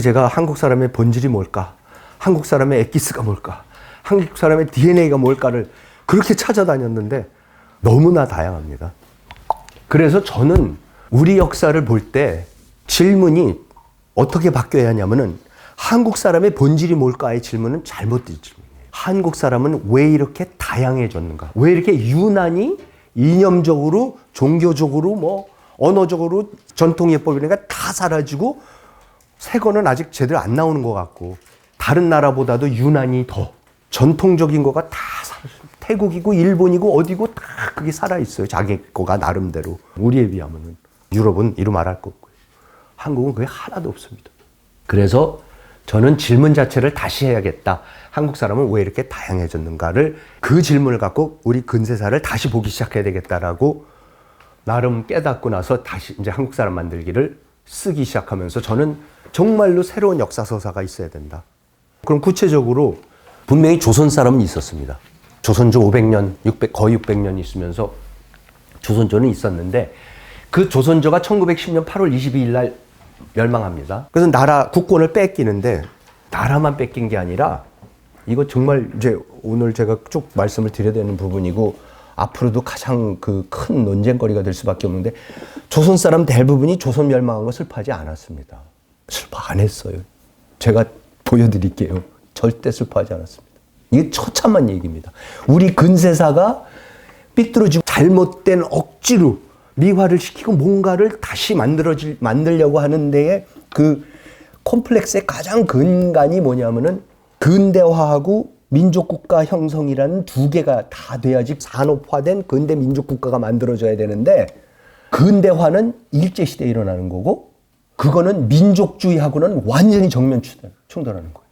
제가 한국 사람의 본질이 뭘까? 한국 사람의 엑기스가 뭘까? 한국 사람의 DNA가 뭘까를 그렇게 찾아다녔는데 너무나 다양합니다. 그래서 저는 우리 역사를 볼 때 질문이 어떻게 바뀌어야 하냐면은 한국 사람의 본질이 뭘까의 질문은 잘못된 질문이에요. 한국 사람은 왜 이렇게 다양해졌는가? 왜 이렇게 유난히 이념적으로, 종교적으로, 뭐 언어적으로 전통 예법이니까 다 사라지고 새 거는 아직 제대로 안 나오는 것 같고 다른 나라보다도 유난히 더 전통적인 거가 다. 태국이고 일본이고 어디고 다 그게 살아 있어요. 자기 거가 나름대로 우리에 비하면은 유럽은 이루 말할 거 없고요. 한국은 그게 하나도 없습니다. 그래서 저는 질문 자체를 다시 해야겠다. 한국 사람은 왜 이렇게 다양해졌는가를 그 질문을 갖고 우리 근세사를 다시 보기 시작해야 되겠다라고 나름 깨닫고 나서 다시 이제 한국 사람 만들기를 쓰기 시작하면서 저는 정말로 새로운 역사 서사가 있어야 된다. 그럼 구체적으로 분명히 조선 사람은 있었습니다. 조선조 500년, 600 거의 600년 있으면서 조선조는 있었는데 그 조선조가 1910년 8월 22일 날 멸망합니다. 그래서 나라 국권을 뺏기는데 나라만 뺏긴 게 아니라 이거 정말 이제 오늘 제가 쭉 말씀을 드려야 되는 부분이고 앞으로도 가장 그 큰 논쟁거리가 될 수밖에 없는데 조선 사람 대부분이 조선 멸망한 거 슬퍼하지 않았습니다. 슬퍼 안 했어요. 제가 보여드릴게요. 절대 슬퍼하지 않았습니다. 이게 처참한 얘기입니다. 우리 근세사가 삐뚤어지고 잘못된 억지로 미화를 시키고 뭔가를 다시 만들어질 만들려고 하는 데에 그 콤플렉스의 가장 근간이 뭐냐면은 근대화하고 민족국가 형성이라는 두 개가 다 돼야지 산업화된 근대 민족국가가 만들어져야 되는데 근대화는 일제시대에 일어나는 거고 그거는 민족주의하고는 완전히 정면 충돌- 충돌하는 거예요.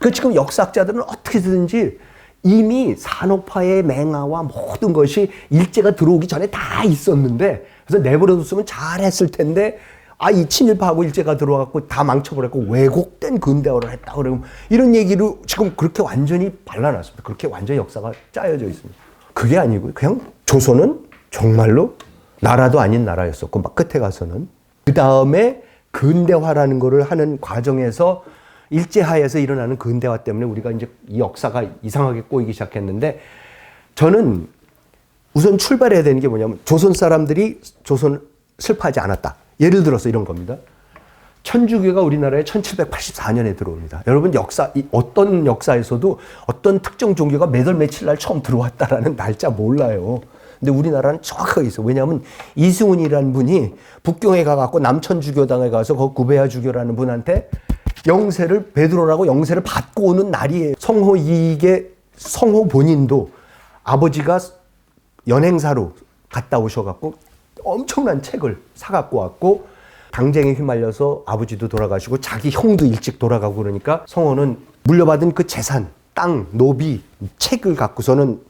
그 지금 역사학자들은 어떻게든지 이미 산업화의 맹아와 모든 것이 일제가 들어오기 전에 다 있었는데 그래서 내버려뒀으면 잘했을 텐데 아 이 친일파하고 일제가 들어와갖고 다 망쳐버렸고 왜곡된 근대화를 했다 그러면 이런 얘기를 지금 그렇게 완전히 발라놨습니다. 그렇게 완전히 역사가 짜여져 있습니다. 그게 아니고 그냥 조선은 정말로 나라도 아닌 나라였었고 막 끝에 가서는 그 다음에 근대화라는 거를 하는 과정에서 일제하에서 일어나는 근대화 때문에 우리가 이제 이 역사가 이상하게 꼬이기 시작했는데 저는 우선 출발해야 되는 게 뭐냐면 조선 사람들이 조선을 슬퍼하지 않았다. 예를 들어서 이런 겁니다. 천주교가 우리나라에 1784년에 들어옵니다. 여러분 역사 이 어떤 역사에서도 어떤 특정 종교가 몇월 며칠 날 처음 들어왔다라는 날짜 몰라요. 근데 우리나라는 정확하게 있어. 요 왜냐하면 이승훈이라는 분이 북경에 가갖고 남천주교당에 가서 그 구베야 주교라는 분한테 영세를 베드로라고 영세를 받고 오는 날이에요. 성호 이익의 성호 본인도 아버지가 연행사로 갔다 오셔갖고 엄청난 책을 사갖고 왔고 당쟁에 휘말려서 아버지도 돌아가시고 자기 형도 일찍 돌아가고 그러니까 성호는 물려받은 그 재산, 땅, 노비, 책을 갖고서는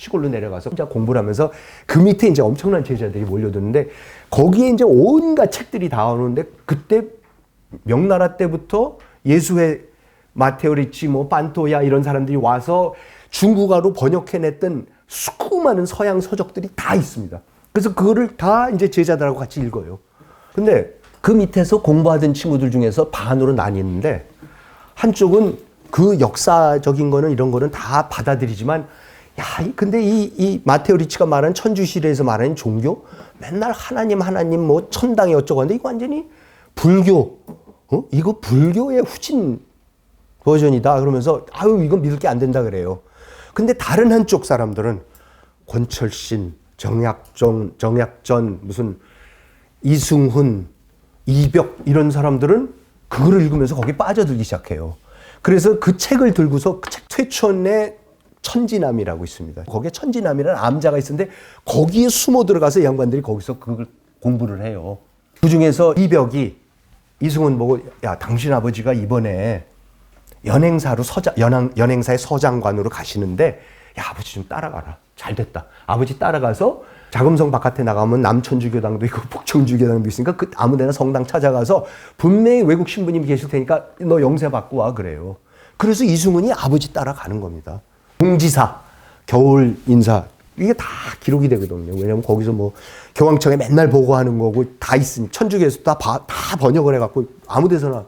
시골로 내려가서 혼자 공부를 하면서 그 밑에 이제 엄청난 제자들이 몰려드는데 거기에 이제 온갖 책들이 다 오는데 그때 명나라 때부터 예수의 마테오 리치, 뭐 판토야 이런 사람들이 와서 중국어로 번역해냈던 수많은 서양 서적들이 다 있습니다. 그래서 그거를 다 이제 제자들하고 같이 읽어요. 근데 그 밑에서 공부하던 친구들 중에서 반으로 나뉘는데 한쪽은 그 역사적인 거는 이런 거는 다 받아들이지만 야, 이- 근데 이, 이 마테오 리치가 말하는 천주시대에서 말하는 종교 맨날 하나님 하나님 뭐 천당이 어쩌고 하는데 이거 완전히 불교 어? 이거 불교의 후진 버전이다 그러면서 아유 이건 믿을 게 안 된다 그래요. 근데 다른 한쪽 사람들은 권철신, 정약전, 정약전 무슨 이승훈, 이벽 이런 사람들은 그거를 읽으면서 거기 빠져들기 시작해요. 그래서 그 책을 들고서 그책 최천의 천지남이라고 있습니다. 거기에 천지남이라는 암자가 있는데 거기에 숨어 들어가서 이 양반들이 거기서 그걸 공부를 해요. 그 중에서 이벽이 이승훈 보고 야 당신 아버지가 이번에 연행사로 서장 연행, 연행사의 서장관으로 가시는데 야 아버지 좀 따라가라 잘 됐다 아버지 따라가서 자금성 바깥에 나가면 남천주교당도 있고 북천주교당도 있으니까 그 아무데나 성당 찾아가서 분명히 외국 신부님이 계실 테니까 너 영세 받고 와 그래요 그래서 이승훈이 아버지 따라가는 겁니다 공지사 겨울 인사 이게 다 기록이 되거든요. 왜냐면 거기서 뭐 교황청에 맨날 보고하는 거고 다 있으니 천주교에서 다, 바- 다 번역을 해갖고 아무 데서나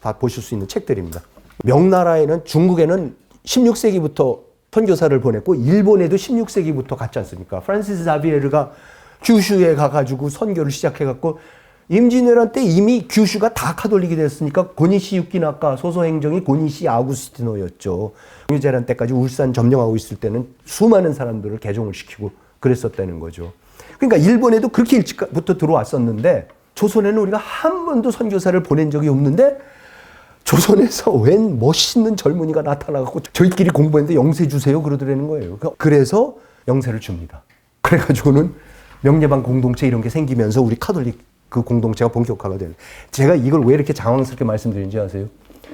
다 보실 수 있는 책들입니다. 명나라에는 중국에는 16세기부터 선교사를 보냈고 일본에도 16세기부터 갔지 않습니까? 프란시스 자비에르가 규슈에 가가지고 선교를 시작해갖고 임진왜란 때 이미 규슈가 다 카톨릭이 됐으니까 고니시 유키나카 소소행정이 고니시 아구스티노였죠. 공유재란 때까지 울산 점령하고 있을 때는 수많은 사람들을 개종을 시키고 그랬었다는 거죠. 그러니까 일본에도 그렇게 일찍부터 들어왔었는데 조선에는 우리가 한 번도 선교사를 보낸 적이 없는데 조선에서 웬 멋있는 젊은이가 나타나갖고 저희끼리 공부했는데 영세 주세요 그러더라는 거예요. 그래서 영세를 줍니다. 그래가지고는 명예반 공동체 이런 게 생기면서 우리 카톨릭 그 공동체가 본격화가 되는. 제가 이걸 왜 이렇게 장황스럽게 말씀드리는지 아세요?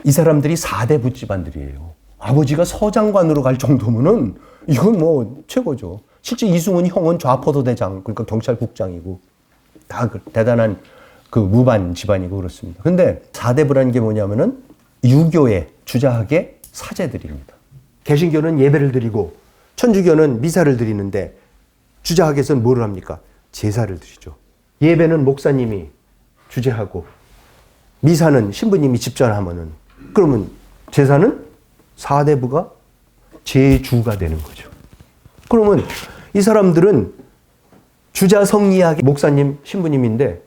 이 사람들이 4대 부집안들이에요. 아버지가 서장관으로 갈 정도면은 이건 뭐 최고죠. 실제 이승훈 형은 좌포도대장 그러니까 경찰국장이고 다 그 대단한 그 무반 집안이고 그렇습니다. 근데 4대 부라는 게 뭐냐면은 유교의 주자학의 사제들입니다. 개신교는 예배를 드리고 천주교는 미사를 드리는데 주자학에서는 뭐를 합니까? 제사를 드리죠. 예배는 목사님이 주재하고 미사는 신부님이 집전하면은 그러면 제사는 사대부가 제주가 되는 거죠. 그러면 이 사람들은 주자 성리학의 목사님 신부님인데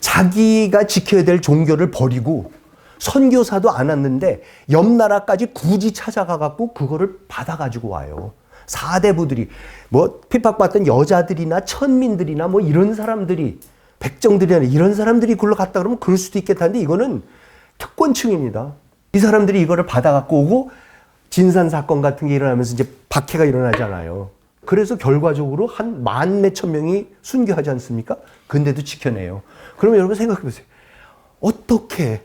자기가 지켜야 될 종교를 버리고 선교사도 안 왔는데 옆 나라까지 굳이 찾아가 갖고 그거를 받아 가지고 와요. 사대부들이 뭐 핍박받던 여자들이나 천민들이나 뭐 이런 사람들이 백정들이나 이런 사람들이 굴러 갔다 그러면 그럴 수도 있겠다는데 이거는 특권층입니다. 이 사람들이 이거를 받아 갖고 오고 진산 사건 같은 게 일어나면서 이제 박해가 일어나잖아요. 그래서 결과적으로 한 만 몇천 명이 순교하지 않습니까? 근데도 지켜내요. 그러면 여러분 생각해 보세요. 어떻게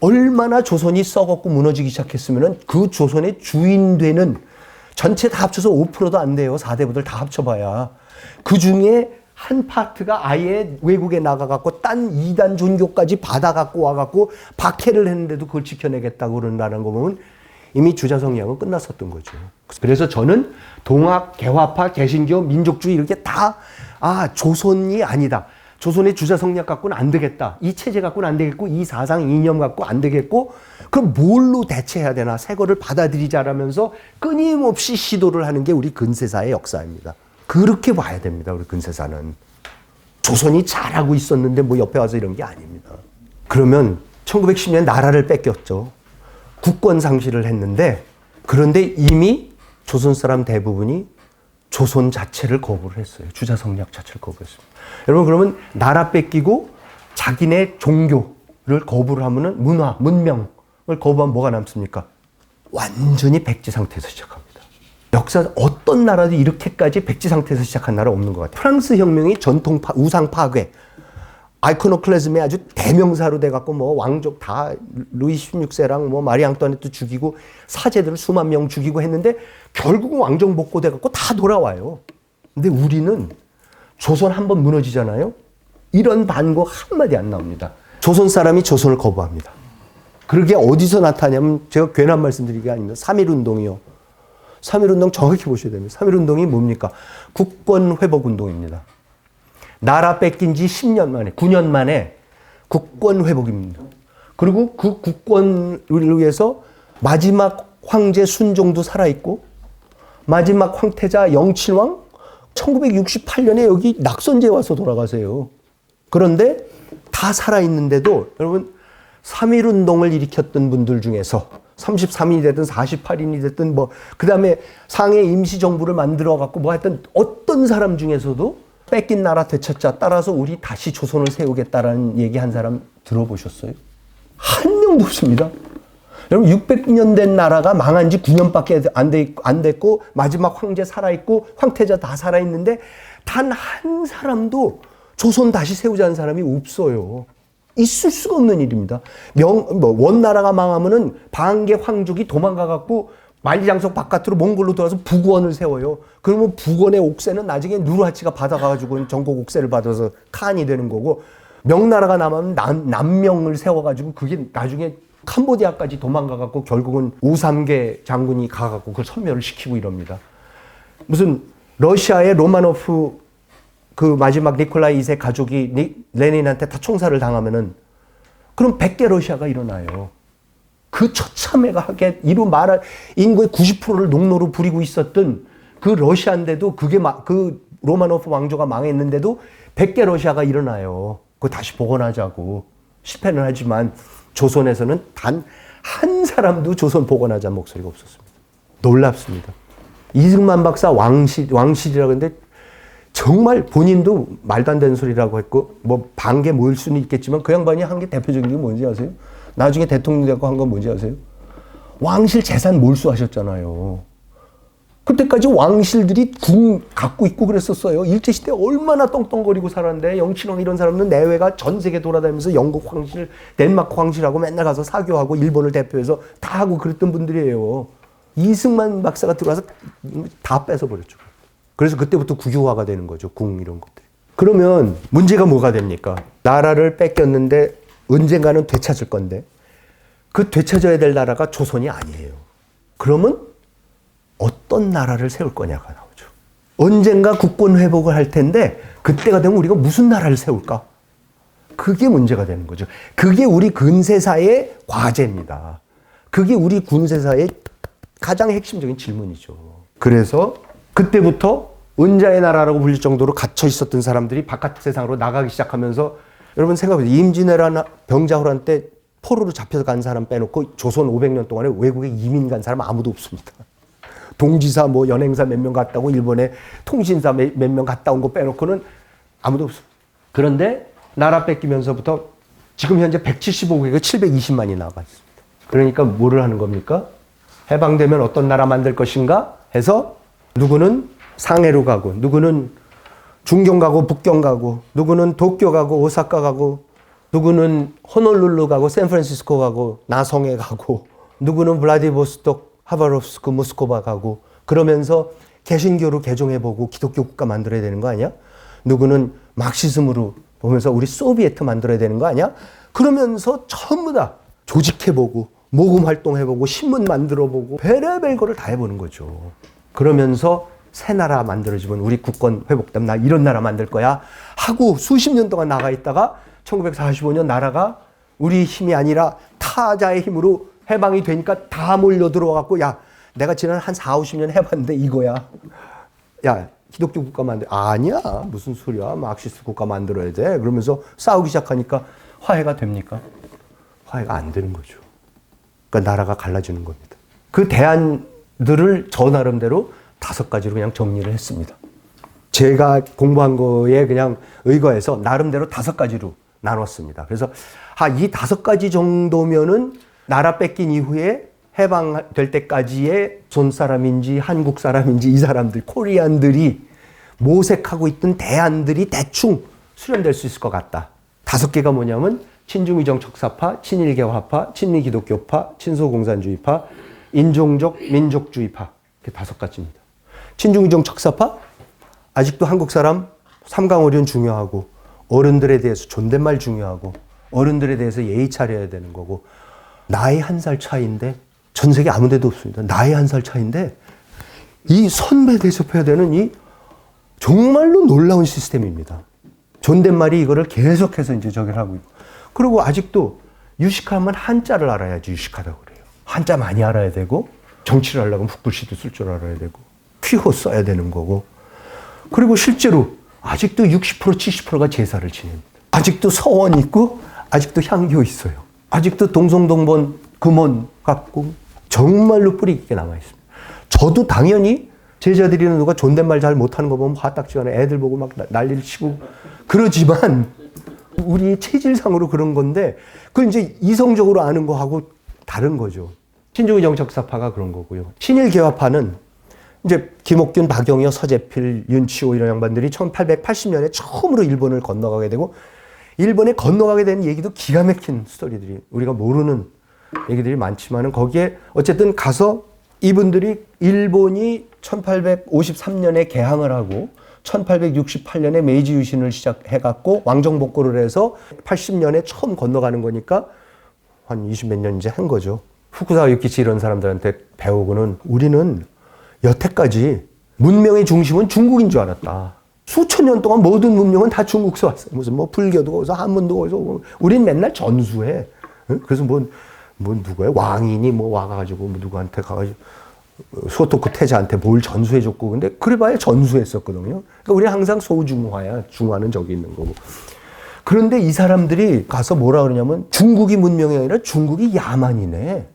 얼마나 조선이 썩었고 무너지기 시작했으면 그 조선의 주인 되는 전체 다 합쳐서 5%도 안 돼요. 4대부들 다 합쳐봐야. 그 중에 한 파트가 아예 외국에 나가갖고 딴 이단 종교까지 받아갖고 와갖고 박해를 했는데도 그걸 지켜내겠다고 그런다는 거 보면 이미 주자 성향은 끝났었던 거죠. 그래서 저는 동학, 개화파, 개신교, 민족주의 이렇게 다, 아, 조선이 아니다. 조선의 주자 성략 갖고는 안 되겠다. 이 체제 갖고는 안 되겠고, 이 사상, 이념 갖고 안 되겠고, 그럼 뭘로 대체해야 되나? 새 거를 받아들이자라면서 끊임없이 시도를 하는 게 우리 근세사의 역사입니다. 그렇게 봐야 됩니다. 우리 근세사는. 조선이 잘하고 있었는데 뭐 옆에 와서 이런 게 아닙니다. 그러면 1910년 나라를 뺏겼죠. 국권 상실을 했는데 그런데 이미 조선 사람 대부분이 조선 자체를 거부를 했어요. 주자 성략 자체를 거부했습니다. 여러분 그러면 나라 뺏기고 자기네 종교를 거부를 하면은 문화, 문명을 거부하면 뭐가 남습니까? 완전히 백지 상태에서 시작합니다. 역사 어떤 나라도 이렇게까지 백지 상태에서 시작한 나라 없는 것 같아요. 프랑스 혁명이 전통 파, 우상 파괴, 아이코노클레즘의 아주 대명사로 돼갖고 뭐 왕족 다 루이 16세랑 뭐 마리 앙뚜아네트 죽이고 사제들을 수만 명 죽이고 했는데 결국은 왕정 복고 돼갖고 다 돌아와요. 근데 우리는 조선 한 번 무너지잖아요. 이런 반고 한마디 안 나옵니다. 조선 사람이 조선을 거부합니다. 그게 어디서 나타냐면 제가 괜한 말씀드리는 게 아닙니다. 3.1운동이요. 3.1운동 정확히 보셔야 됩니다. 3.1운동이 뭡니까? 국권 회복 운동입니다. 나라 뺏긴 지 10년 만에, 9년 만에 국권 회복입니다. 그리고 그 국권을 위해서 마지막 황제 순종도 살아있고, 마지막 황태자 영칠왕 1968년에 여기 낙선제 와서 돌아가세요. 그런데 다 살아있는데도 여러분 3.1 운동을 일으켰던 분들 중에서 33인이 됐든 48인이 됐든 뭐, 그 다음에 상해 임시정부를 만들어 갖고 뭐 하여튼 어떤 사람 중에서도 뺏긴 나라 되찾자 따라서 우리 다시 조선을 세우겠다라는 얘기 한 사람 들어보셨어요? 한 명도 없습니다. 여러분 600년 된 나라가 망한 지 9년밖에 안, 됐고 마지막 황제 살아있고 황태자 다 살아있는데 단 한 사람도 조선 다시 세우자는 사람이 없어요. 있을 수가 없는 일입니다. 명, 뭐, 원나라가 망하면은 방계 황족이 도망가갖고 만리장성 바깥으로 몽골로 돌아서 북원을 세워요. 그러면 북원의 옥새는 나중에 누르하치가 받아가지고 전국 옥새를 받아서 칸이 되는 거고 명나라가 남으면 남, 남명을 세워가지고 그게 나중에 캄보디아까지 도망가갖고 결국은 우삼계 장군이 가갖고 그걸 섬멸을 시키고 이럽니다. 무슨 러시아의 로마노프 그 마지막 니콜라이 2세 가족이 니, 레닌한테 다 총살을 당하면은 그럼 100개 러시아가 일어나요. 그 처참해가 하게 이루 말할 인구의 90%를 농로로 부리고 있었던 그 러시아인데도 그게 마, 그 로마노프 왕조가 망했는데도 100개 러시아가 일어나요. 그거 다시 복원하자고 실패는 하지만 조선에서는 단 한 사람도 조선 복원하자는 목소리가 없었습니다. 놀랍습니다. 이승만 박사 왕실 왕실이라고 했는데 정말 본인도 말도 안 되는 소리라고 했고 뭐 반개 모일 수는 있겠지만 그 양반이 한 게 대표적인 게 뭔지 아세요? 나중에 대통령 되고 한 건 뭔지 아세요? 왕실 재산 몰수하셨잖아요. 그때까지 왕실들이 궁 갖고 있고 그랬었어요. 일제시대 얼마나 떵떵거리고 살았는데 영친왕 이런 사람은 내외가 전 세계 돌아다니면서 영국 황실, 덴마크 황실하고 맨날 가서 사교하고 일본을 대표해서 다 하고 그랬던 분들이에요. 이승만 박사가 들어와서 다 뺏어버렸죠. 그래서 그때부터 국유화가 되는 거죠. 궁 이런 것들. 그러면 문제가 뭐가 됩니까? 나라를 뺏겼는데 언젠가는 되찾을 건데 그 되찾아야 될 나라가 조선이 아니에요. 그러면 어떤 나라를 세울 거냐가 나오죠. 언젠가 국권 회복을 할 텐데 그때가 되면 우리가 무슨 나라를 세울까? 그게 문제가 되는 거죠. 그게 우리 근세사의 과제입니다. 그게 우리 군세사의 가장 핵심적인 질문이죠. 그래서 그때부터 은자의 나라라고 불릴 정도로 갇혀 있었던 사람들이 바깥 세상으로 나가기 시작하면서 여러분 생각해보세요. 임진왜란 병자호란 때 포로로 잡혀서 간 사람 빼놓고 조선 500년 동안에 외국에 이민 간 사람 아무도 없습니다. 동지사 뭐 연행사 몇 명 갔다 오고 일본에 통신사 몇 명 갔다 온 거 빼놓고는 아무도 없습니다. 그런데 나라 뺏기면서부터 지금 현재 175개국 720만이 나가 있습니다. 그러니까 뭐를 하는 겁니까? 해방되면 어떤 나라 만들 것인가 해서 누구는 상해로 가고 누구는 중경 가고 북경 가고 누구는 도쿄 가고 오사카 가고 누구는 호놀룰루 가고 샌프란시스코 가고 나성에 가고 누구는 블라디보스톡 하바롭스크 모스코바 가고 그러면서 개신교로 개종해보고 기독교 국가 만들어야 되는 거 아니야? 누구는 막시즘으로 보면서 우리 소비에트 만들어야 되는 거 아니야? 그러면서 전부 다 조직해보고 모금 활동해보고 신문 만들어보고 별의별 거를 다 해보는 거죠. 그러면서 새 나라 만들어지면 우리 국권 회복되면 나 이런 나라 만들 거야 하고 수십 년 동안 나가 있다가 1945년 나라가 우리 힘이 아니라 타자의 힘으로 해방이 되니까 다 몰려 들어와갖고 야 내가 지난 한 4, 50년 해봤는데 이거야. 야 기독교 국가 만들 아니야 무슨 소리야 막시스트 국가 만들어야 돼 그러면서 싸우기 시작하니까 화해가 됩니까? 화해가 안 되는 거죠. 그러니까 나라가 갈라지는 겁니다. 그 대안들을 저 나름대로 다섯 가지로 그냥 정리를 했습니다. 제가 공부한 거에 그냥 의거해서 나름대로 다섯 가지로 나눴습니다. 그래서 아, 이 다섯 가지 정도면은 나라 뺏긴 이후에 해방될 때까지의 존 사람인지 한국 사람인지 이 사람들 코리안들이 모색하고 있던 대안들이 대충 수렴될 수 있을 것 같다. 다섯 개가 뭐냐면 친중의정 척사파, 친일개화파, 친미기독교파, 친소공산주의파, 인종적 민족주의파 이렇게 다섯 가지입니다. 친중의정 척사파 아직도 한국 사람 삼강어련 중요하고 어른들에 대해서 존댓말 중요하고 어른들에 대해서 예의 차려야 되는 거고 나이 한 살 차이인데 전 세계 아무 데도 없습니다. 나이 한 살 차이인데 이 선배 대접해야 되는 이 정말로 놀라운 시스템입니다. 존댓말이 이거를 계속해서 이제 저기를 하고 있고. 그리고 아직도 유식하면 한자를 알아야지 유식하다고 그래요. 한자 많이 알아야 되고 정치를 하려면 북글씨도 쓸 줄 알아야 되고 퀴호 써야 되는 거고. 그리고 실제로 아직도 60% 70%가 제사를 지냅니다. 아직도 서원 있고 아직도 향교 있어요. 아직도 동성동본 금원 갖고 정말로 뿌리 깊게 남아 있습니다. 저도 당연히 제자들이나 누가 존댓말 잘 못하는 거 보면 화딱지가 애들 보고 막 난리를 치고 그러지만 우리 체질상으로 그런 건데 그걸 이제 이성적으로 아는 거하고 다른 거죠. 신종의 정책사파가 그런 거고요. 친일개화파는 이제 김옥균, 박영여, 서재필, 윤치호 이런 양반들이 1880년에 처음으로 일본을 건너가게 되고 일본에 건너가게 되는 얘기도 기가 막힌 스토리들이 우리가 모르는 얘기들이 많지만은 거기에 어쨌든 가서 이분들이 일본이 1853년에 개항을 하고 1868년에 메이지 유신을 시작해갖고 왕정복고를 해서 80년에 처음 건너가는 거니까 한 20 몇 년 이제 한 거죠. 후쿠사와 유키치 이런 사람들한테 배우고는 우리는 여태까지 문명의 중심은 중국인 줄 알았다. 수천 년 동안 모든 문명은 다 중국에서 왔어요. 무슨 뭐 불교도 거기서 한문도 거기서 오고. 우린 맨날 전수해. 응? 그래서 뭐, 뭐 누구야? 왕인이 뭐 와가지고 뭐 누구한테 가가지고 소토크 태자한테 뭘 전수해줬고 근데 그래봐야 전수했었거든요. 그러니까 우리 항상 소중화야. 중화는 저기 있는 거고. 그런데 이 사람들이 가서 뭐라 그러냐면 중국이 문명이 아니라 중국이 야만이네.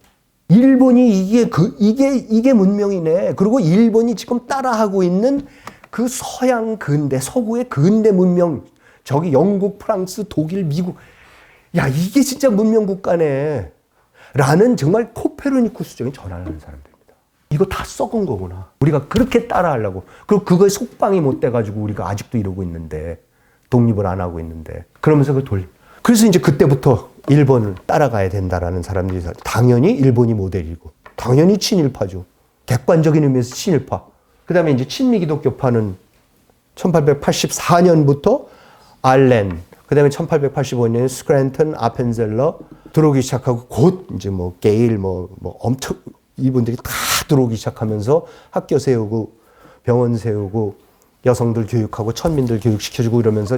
일본이 이게 그 이게 이게 문명이네. 그리고 일본이 지금 따라하고 있는 그 서양 근대 서구의 근대 문명 저기 영국, 프랑스, 독일, 미국 야 이게 진짜 문명 국가네. 라는 정말 코페르니쿠스적인 전환을 하는 사람들입니다. 이거 다 썩은 거구나. 우리가 그렇게 따라하려고. 그리고 그거에 속방이 못 돼가지고 우리가 아직도 이러고 있는데 독립을 안 하고 있는데 그러면서 그 돌. 그래서 이제 그때부터 일본을 따라가야 된다라는 사람들이 살- 당연히 일본이 모델이고 당연히 친일파죠. 객관적인 의미에서 친일파. 그다음에 이제 친미 기독교파는 1884년부터 알렌, 그다음에 1885년에 스크랜턴, 아펜젤러 들어오기 시작하고 곧 이제 뭐 게일 뭐, 뭐 엄청 이분들이 다 들어오기 시작하면서 학교 세우고 병원 세우고 여성들 교육하고 천민들 교육시켜주고 이러면서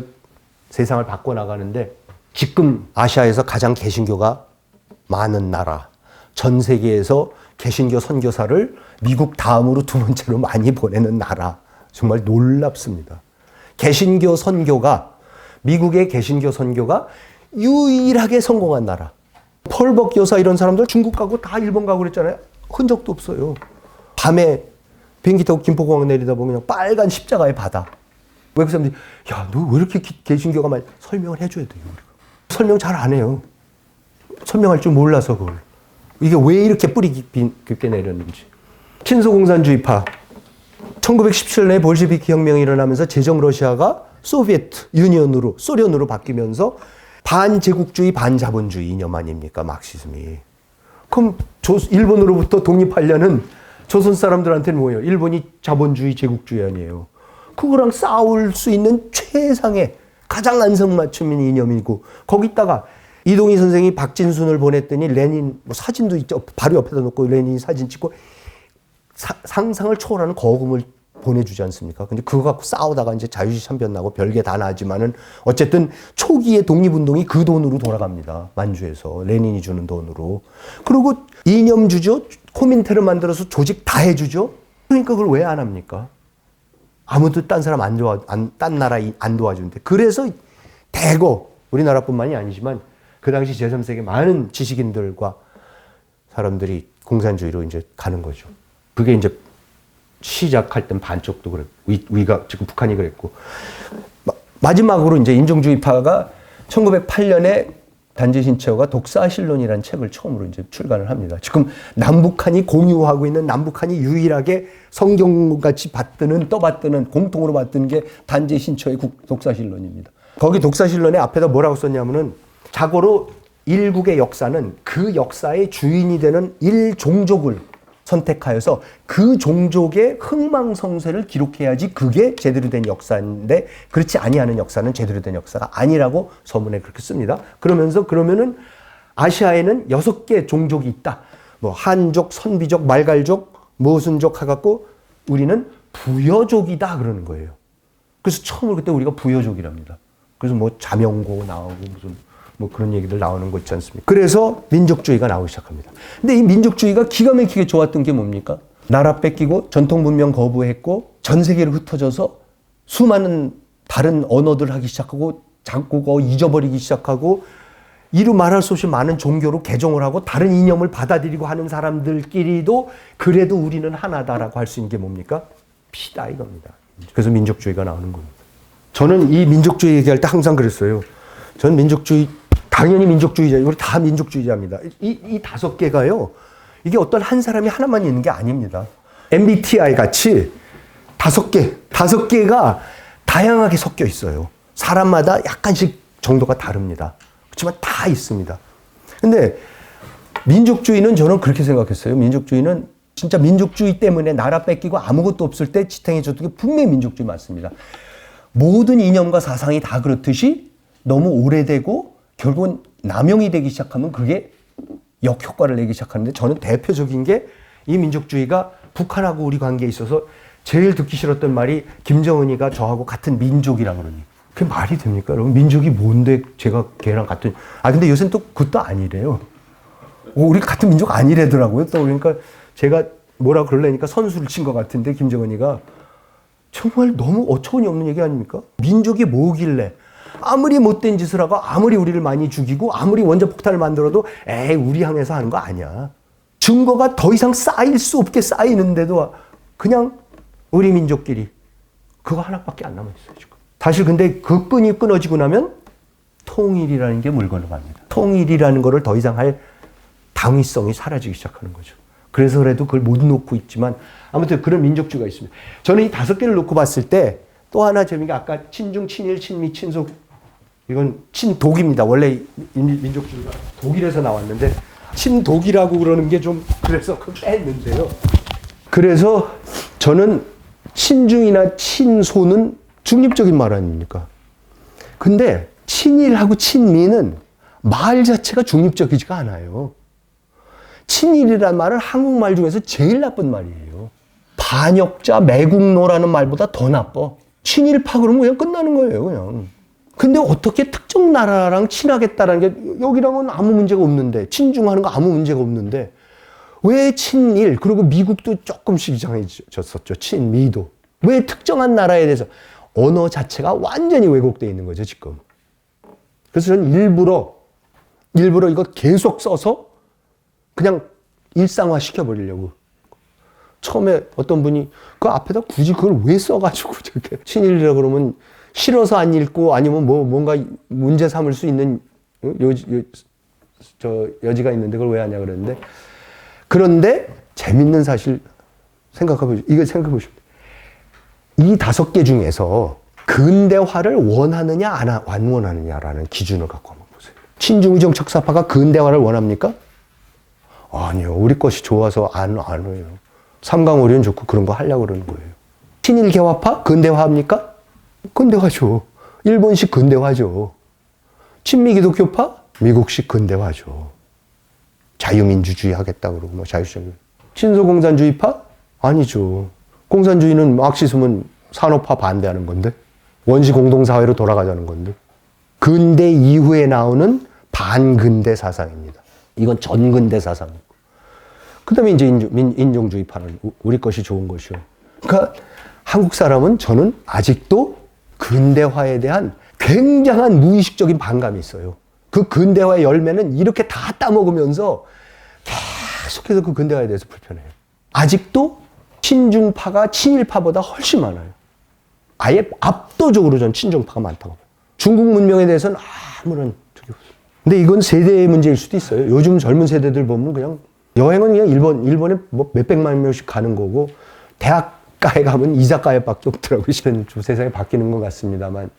세상을 바꿔 나가는데 지금 아시아에서 가장 개신교가 많은 나라, 전 세계에서 개신교 선교사를 미국 다음으로 두 번째로 많이 보내는 나라. 정말 놀랍습니다. 개신교 선교가 미국의 개신교 선교가 유일하게 성공한 나라. 펄벅 여사 이런 사람들 중국 가고 다 일본 가고 그랬잖아요. 흔적도 없어요. 밤에 비행기 타고 김포공항 내리다 보면 빨간 십자가의 바다. 외국 사람들이 야, 너 왜 이렇게 기- 개신교가 많이 설명을 해줘야 돼요. 설명 잘 안 해요. 설명할 줄 몰라서 그걸. 이게 왜 이렇게 뿌리 깊이, 깊게 내렸는지. 친소공산주의파. 1917년에 볼셰비키 혁명이 일어나면서 제정 러시아가 소비에트 유니언으로 소련으로 바뀌면서 반제국주의 반자본주의 이념 아닙니까 막시즘이. 그럼 조, 일본으로부터 독립하려는 조선 사람들한테는 뭐예요? 일본이 자본주의 제국주의 아니에요. 그거랑 싸울 수 있는 최상의 가장 안성맞춤인 이념이고 거기다가 이동희 선생이 박진순을 보냈더니 레닌 뭐 사진도 있죠. 바로 옆에다 놓고 레닌 사진 찍고 사- 상상을 초월하는 거금을 보내주지 않습니까? 근데 그거 갖고 싸우다가 이제 자유시 참변 나고 별게 다 나지만은 어쨌든 초기의 독립운동이 그 돈으로 돌아갑니다. 만주에서 레닌이 주는 돈으로. 그리고 이념 주죠. 코민테를 만들어서 조직 다 해주죠. 그러니까 그걸 왜 안 합니까? 아무도 딴 사람 안 도와, 안, 딴 나라 이- 안 도와주는데. 그래서 대거 우리나라뿐만이 아니지만 그 당시 제3세계 많은 지식인들과 사람들이 공산주의로 이제 가는 거죠. 그게 이제 시작할 땐 반쪽도 그랬고, 위, 위가 지금 북한이 그랬고. 마, 마지막으로 이제 인종주의파가 1908년에 단지 신채호가 독사실론이라는 책을 처음으로 이제 출간을 합니다. 지금 남북한이 공유하고 있는 남북한이 유일하게 성경같이 받드는 떠받드는 공통으로 받드는 게 단지 국- 독사실론입니다. 거기 독사실론에 앞에다 뭐라고 썼냐면은 자고로 일국의 역사는 그 역사의 주인이 되는 일종족을 선택하여서 그 종족의 흥망성쇠를 기록해야지 그게 제대로 된 역사인데 그렇지 아니하는 역사는 제대로 된 역사가 아니라고 서문에 그렇게 씁니다. 그러면서 그러면은 아시아에는 여섯 개 종족이 있다. 뭐 한족, 선비족, 말갈족, 모순족 해갖고 우리는 부여족이다 그러는 거예요. 그래서 처음으로 그때 우리가 부여족이랍니다. 그래서 뭐 자명고 나오고 무슨 뭐 그런 얘기들 나오는 거 있지 않습니까? 그래서 민족주의가 나오기 시작합니다. 근데 이 민족주의가 기가 막히게 좋았던 게 뭡니까? 나라 뺏기고 전통 문명 거부했고 전 세계로 흩어져서 수많은 다른 언어들 하기 시작하고 작곡어 잊어버리기 시작하고 이루 말할 수 없이 많은 종교로 개종을 하고 다른 이념을 받아들이고 하는 사람들끼리도 그래도 우리는 하나다라고 할 수 있는 게 뭡니까? 피다 이겁니다. 그래서 민족주의가 나오는 겁니다. 저는 이 민족주의 얘기할 때 항상 그랬어요. 저는 민족주의, 당연히 민족주의자, 우리 다 민족주의자입니다. 이, 이 다섯 개가요, 이게 어떤 한 사람이 하나만 있는 게 아닙니다. MBTI 같이 다섯 개, 다섯 개가 다양하게 섞여 있어요. 사람마다 약간씩 정도가 다릅니다. 그렇지만 다 있습니다. 근데 민족주의는 저는 그렇게 생각했어요. 민족주의는 진짜 민족주의 때문에 나라 뺏기고 아무것도 없을 때 지탱해줬던 게 분명히 민족주의 맞습니다. 모든 이념과 사상이 다 그렇듯이 너무 오래되고 결국은 남용이 되기 시작하면 그게 역효과를 내기 시작하는데 저는 대표적인 게 이 민족주의가 북한하고 우리 관계에 있어서 제일 듣기 싫었던 말이 김정은이가 저하고 같은 민족이라 그러니. 그게 말이 됩니까? 여러분 민족이 뭔데 제가 걔랑 같은 아 근데 요새는 또 그것도 아니래요. 오, 우리 같은 민족 아니래더라고요. 또 그러니까 제가 뭐라 그러려니까 선수를 친 것 같은데 김정은이가 정말 너무 어처구니 없는 얘기 아닙니까? 민족이 뭐길래 아무리 못된 짓을 하고 아무리 우리를 많이 죽이고 아무리 원자 폭탄을 만들어도 에이 우리 향해서 하는 거 아니야. 증거가 더 이상 쌓일 수 없게 쌓이는데도 그냥 우리 민족끼리 그거 하나밖에 안 남아 있어요 지금. 사실 근데 그 끈이 끊어지고 나면 통일이라는 게 물건을 갑니다. 통일이라는 거를 더 이상 할 당위성이 사라지기 시작하는 거죠. 그래서 그래도 그걸 못 놓고 있지만 아무튼 그런 민족주가 있습니다. 저는 이 다섯 개를 놓고 봤을 때 또 하나 재미가 아까 친중, 친일, 친미, 친속 이건 친독입니다. 원래 민- 민족주의가 독일에서 나왔는데 친독이라고 그러는 게 좀 그래서 그걸 뺐는데요. 그래서 저는 친중이나 친소는 중립적인 말 아닙니까? 근데 친일하고 친미는 말 자체가 중립적이지가 않아요. 친일이란 말은 한국말 중에서 제일 나쁜 말이에요. 반역자, 매국노라는 말보다 더 나빠. 친일파 그러면 그냥 끝나는 거예요, 그냥. 근데 어떻게 특정 나라랑 친하겠다라는 게 여기랑은 아무 문제가 없는데 친중하는 거 아무 문제가 없는데 왜 친일 그리고 미국도 조금씩 이상해졌었죠 친미도. 왜 특정한 나라에 대해서 언어 자체가 완전히 왜곡되어 있는 거죠 지금. 그래서 저는 일부러 일부러 이거 계속 써서 그냥 일상화 시켜버리려고 처음에 어떤 분이 그 앞에다 굳이 그걸 왜 써가지고 저렇게 친일이라 그러면 싫어서 안 읽고 아니면 뭐 뭔가 문제 삼을 수 있는 요, 요, 저 여지가 있는데 그걸 왜 하냐 그랬는데 그런데 재밌는 사실 생각해 보시죠. 이거 생각해 보시면 이 다섯 개 중에서 근대화를 원하느냐 안, 하- 안 원하느냐라는 기준을 갖고 한번 보세요. 친중의정 척사파가 근대화를 원합니까? 아니요. 우리 것이 좋아서 안, 안 해요. 삼강오리는 좋고 그런 거 하려고 그러는 거예요. 친일 개화파? 근대화합니까? 근대화죠. 일본식 근대화죠. 친미 기독교파? 미국식 근대화죠. 자유민주주의 하겠다 그러고 뭐 자유시장. 친소 공산주의파? 아니죠. 공산주의는 마크시즘은 산업화 반대하는 건데 원시 공동사회로 돌아가자는 건데 근대 이후에 나오는 반근대 사상입니다. 이건 전근대 사상이고. 그 다음에 이제 인종, 우- 우리 것이 좋은 것이요. 그러니까 한국 사람은 저는 아직도 근대화에 대한 굉장한 무의식적인 반감이 있어요. 그 근대화의 열매는 이렇게 다 따먹으면서 계속해서 그 근대화에 대해서 불편해요. 아직도 친중파가 친일파보다 훨씬 많아요. 아예 압도적으로 전 친중파가 많다고 봐요. 중국 문명에 대해서는 아무런 적이 없어요. 근데 이건 세대의 문제일 수도 있어요. 요즘 젊은 세대들 보면 그냥 여행은 그냥 일본, 일본에 뭐 몇백만 명씩 가는 거고 대학가에 가면 이자카야밖에 없더라고요. 좀 세상이 바뀌는 것 같습니다만